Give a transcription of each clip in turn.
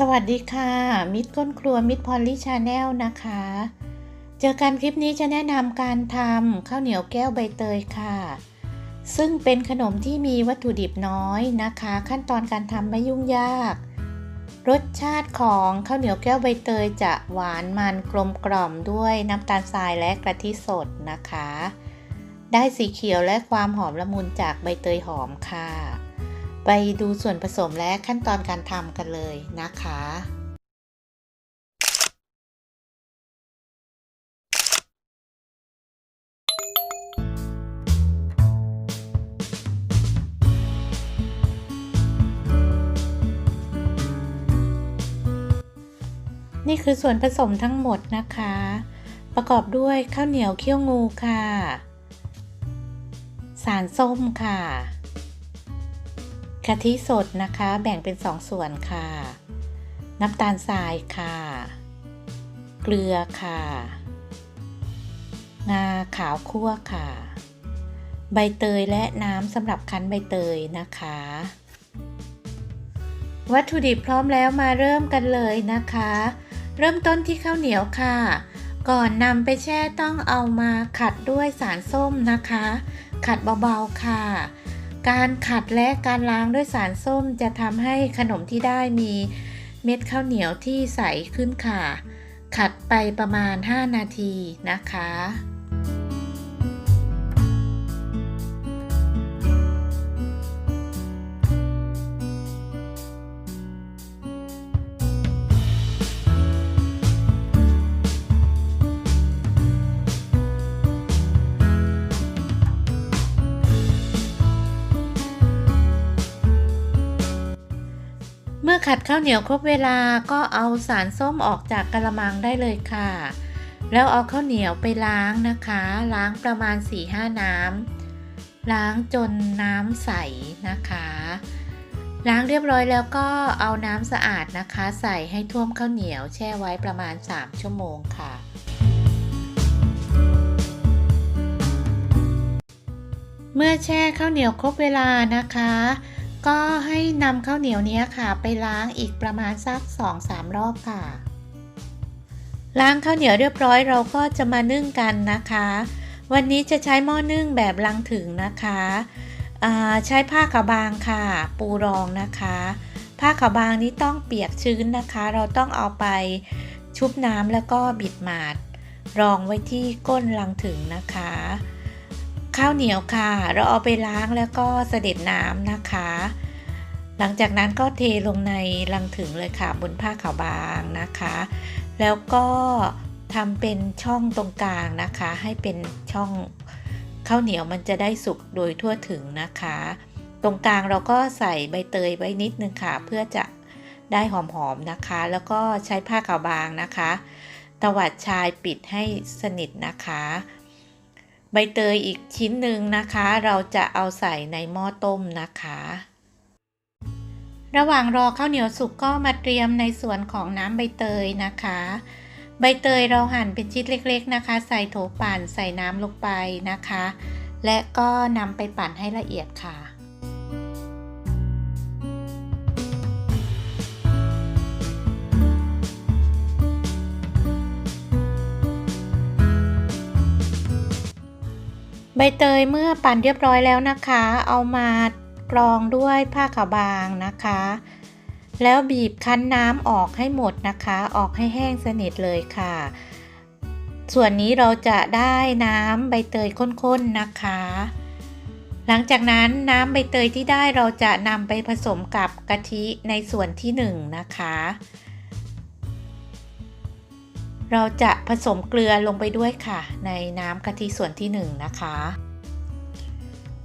สวัสดีค่ะ มิตรก้นครัวมิตรพอลลี่ชาแนลนะคะ เจอกันคลิปนี้จะแนะนำการทำข้าวเหนียวแก้วใบเตยค่ะ ซึ่งเป็นขนมที่มีวัตถุดิบน้อยนะคะ ขั้นตอนการทำไม่ยุ่งยาก รสชาติของข้าวเหนียวแก้วใบเตยจะหวานมันกลมกล่อมด้วยน้ำตาลทรายและกะทิสดนะคะ ได้สีเขียวและความหอมละมุนจากใบเตยหอมค่ะ ไปดูส่วนผสมและขั้นตอนการทำกันเลยนะคะ นี่คือส่วนผสมทั้งหมดนะคะ ประกอบด้วยข้าวเหนียวเคี่ยวงูค่ะ สารส้มค่ะ กะทิสดนะคะแบ่งเป็นสองส่วนค่ะ น้ำตาลทรายค่ะ เกลือค่ะ งาขาวคั่วค่ะ ใบเตยและน้ำสำหรับคั้นใบเตยนะคะ วัตถุดิบพร้อมแล้วมาเริ่มกันเลยนะคะ เริ่มต้นที่ข้าวเหนียวค่ะ ก่อนนำไปแช่ต้องเอามาขัดด้วยสารส้มนะคะ ขัดเบาๆค่ะ การขัดและการล้างด้วยสารส้มจะทำให้ขนมที่ได้มีเม็ดข้าวเหนียวที่ใสขึ้นค่ะ ขัดไปประมาณ 5 นาทีนะคะ ขัดข้าวเหนียวครบเวลาก็เอาสารส้มออกจากกระมังได้เลยค่ะ แล้วเอาข้าวเหนียวไปล้างนะคะ ล้างประมาณ 4-5 น้ำล้างจนน้ำใสนะคะ ล้างเรียบร้อยแล้วก็เอาน้ำสะอาดนะคะ ใส่ให้ท่วมข้าวเหนียวแช่ไว้ประมาณ 3 ชั่วโมงค่ะเมื่อแช่ข้าวเหนียวครบเวลานะคะ ก็ให้นำข้าวเหนียวนี้ค่ะ ไปล้างอีกประมาณสัก 2-3 รอบค่ะ ล้างข้าวเหนียวเรียบร้อยเราก็จะมานึ่งกันนะคะ วันนี้จะใช้หม้อนึ่งแบบลังถึงนะคะใช้ผ้าขาวบางค่ะ ปูรองนะคะ ผ้าขาวบางนี้ต้องเปียกชื้นนะคะ เราต้องเอาไปชุบน้ำแล้วก็บิดหมาด รองไว้ที่ก้นลังถึงนะคะ ข้าวเหนียวค่ะ เราเอาไปล้างแล้วก็เสด็จน้ำนะคะ หลังจากนั้นก็เทลงในลังถึงเลยค่ะบนผ้าขาวบางนะคะ แล้วก็ทำเป็นช่องตรงกลางนะคะ ให้เป็นช่องข้าวเหนียวมันจะได้สุกโดยทั่วถึงนะคะ ตรงกลางเราก็ใส่ใบเตยไว้นิดนึงค่ะ เพื่อจะได้หอมๆนะคะ แล้วก็ใช้ผ้าขาวบางนะคะ ตวัดชายปิดให้สนิทนะคะ ใบเตยอีกชิ้นหนึ่งนะคะ เราจะเอาใส่ในหม้อต้มนะคะ ระหว่างรอข้าวเหนียวสุกก็มาเตรียมในส่วนของน้ำใบเตยนะคะ ใบเตยเราหั่นเป็นชิ้นเล็กๆนะคะ ใส่โถปั่นใส่น้ำลงไปนะคะ และก็นำไปปั่นให้ละเอียดค่ะ ใบเตยเมื่อปั่นเรียบร้อยแล้วนะคะ เอามากรองด้วยผ้าขาวบางนะคะ แล้วบีบคั้นน้ำออกให้หมดนะคะ ออกให้แห้งสนิทเลยค่ะ ส่วนนี้เราจะได้น้ำใบเตยข้นๆนะคะ หลังจากนั้นน้ำใบเตยที่ได้เราจะนำไปผสมกับกะทิในส่วนที่1นะคะ เราจะผสมเกลือลงไปด้วยค่ะ ในน้ำกะทิส่วนที่1นะคะ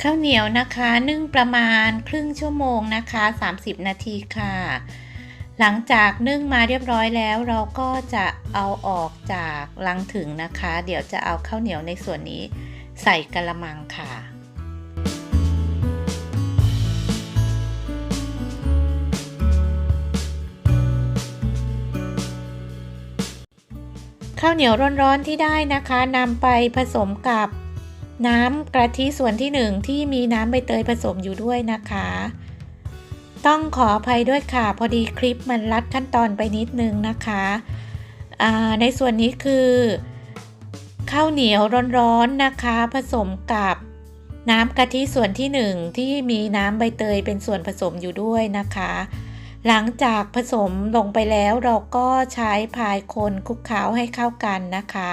ข้าวเหนียวนะคะนึ่งประมาณครึ่งชั่วโมงนะคะ 30 นาทีค่ะ หลังจากนึ่งมาเรียบร้อยแล้ว เราก็จะเอาออกจากลังถึงนะคะ เดี๋ยวจะเอาข้าวเหนียวในส่วนนี้ใส่กระมังค่ะ ข้าวเหนียวร้อนๆที่ได้นะคะนำไปผสมกับน้ำกะทิส่วนที่หนึ่งที่มีน้ำใบเตยผสมอยู่ด้วยนะคะ ต้องขออภัยด้วยค่ะ พอดีคลิปมันลัดขั้นตอนไปนิดนึงนะคะในส่วนนี้คือ ข้าวเหนียวร้อนๆนะคะ ผสมกับน้ำกะทิส่วนที่หนึ่งที่มีน้ำใบเตยเป็นส่วนผสมอยู่ด้วยนะคะ หลังจากผสมลงไปแล้วเราก็ใช้พายคนคลุกเคล้าให้เข้ากันนะคะ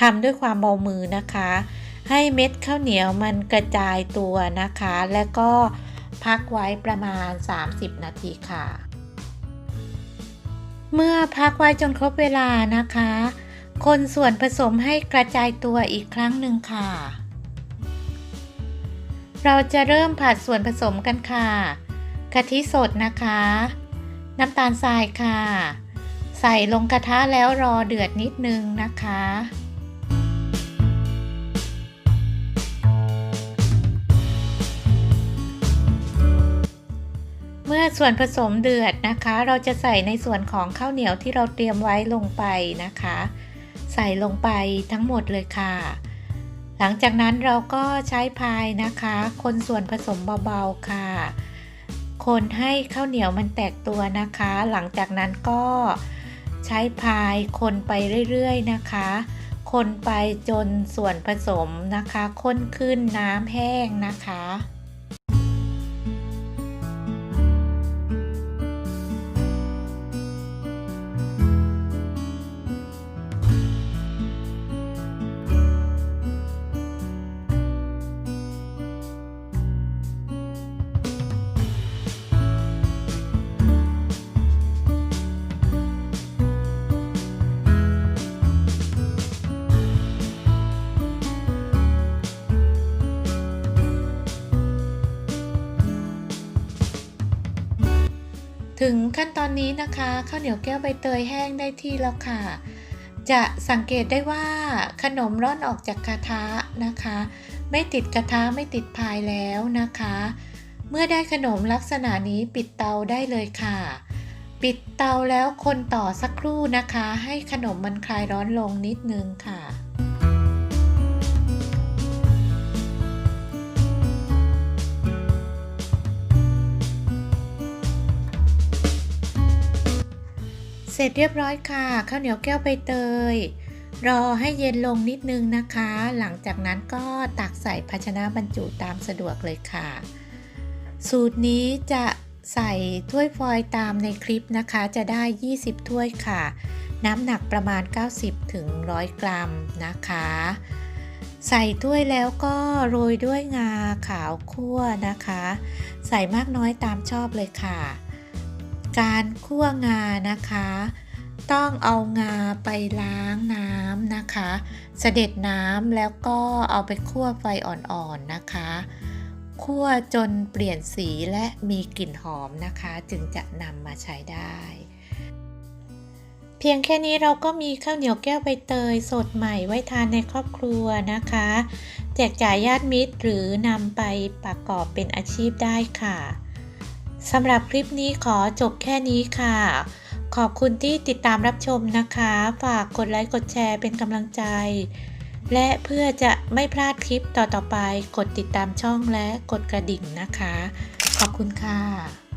ทำด้วยความเบามือนะคะ ให้เม็ดข้าวเหนียวมันกระจายตัวนะคะ แล้วก็พักไว้ประมาณ 30 นาทีค่ะ เมื่อพักไว้จนครบเวลานะคะ คนส่วนผสมให้กระจายตัวอีกครั้งหนึ่งค่ะ เราจะเริ่มผัดส่วนผสมกันค่ะ กะทิสดนะคะ น้ำตาลทรายค่ะ ใส่ลงกระทะแล้วรอเดือดนิดนึงนะคะเมื่อส่วนผสมเดือดนะคะ เราจะใส่ในส่วนของข้าวเหนียวที่เราเตรียมไว้ลงไปนะคะ ใส่ลงไปทั้งหมดเลยค่ะ หลังจากนั้นเราก็ใช้พายนะคะ คนส่วนผสมเบาๆค่ะ คนให้ข้าวเหนียวมันแตกตัวนะคะ หลังจากนั้นก็ใช้พายคนไปเรื่อยๆนะคะ คนไปจนส่วนผสมนะคะข้นขึ้นน้ำแห้งนะคะ ถึงขั้นตอนนี้นะคะข้าวเหนียวแก้วใบเตยแห้งได้ที่แล้วค่ะ จะสังเกตได้ว่าขนมร่อนออกจากกระทะนะคะ ไม่ติดกระทะไม่ติดพายแล้วนะคะ เมื่อได้ขนมลักษณะนี้ปิดเตาได้เลยค่ะ ปิดเตาแล้วคนต่อสักครู่นะคะ ให้ขนมมันคลายร้อนลงนิดนึงค่ะ เสร็จเรียบร้อยค่ะ ข้าวเหนียวแก้วใบเตย รอให้เย็นลงนิดนึงนะคะ หลังจากนั้นก็ตักใส่ภาชนะบรรจุตามสะดวกเลยค่ะ สูตรนี้จะใส่ถ้วยฟอยตามในคลิปนะคะ จะได้ 20 ถ้วยค่ะ น้ำหนักประมาณ 90ถึง100 กรัมนะคะ ใส่ถ้วยแล้วก็โรยด้วยงาขาวคั่วนะคะ ใส่มากน้อยตามชอบเลยค่ะ การคั่วงานะคะ ต้องเอางาไปล้างน้ำนะคะ เสด็จน้ำแล้วก็เอาไปคั่วไฟอ่อนๆนะคะ คั่วจนเปลี่ยนสีและมีกลิ่นหอมนะคะ จึงจะนำมาใช้ได้ เพียงแค่นี้เราก็มีข้าวเหนียวแก้วใบเตยสดใหม่ไว้ทานในครอบครัวนะคะ แจกจ่ายญาติมิตรหรือนำไปประกอบเป็นอาชีพได้ค่ะ สำหรับคลิปนี้ขอจบแค่นี้ค่ะ ขอบคุณที่ติดตามรับชมนะคะ ฝากกดไลค์กดแชร์เป็นกำลังใจ และเพื่อจะไม่พลาดคลิปต่อๆไป กดติดตามช่องและกดกระดิ่งนะคะ ขอบคุณค่ะ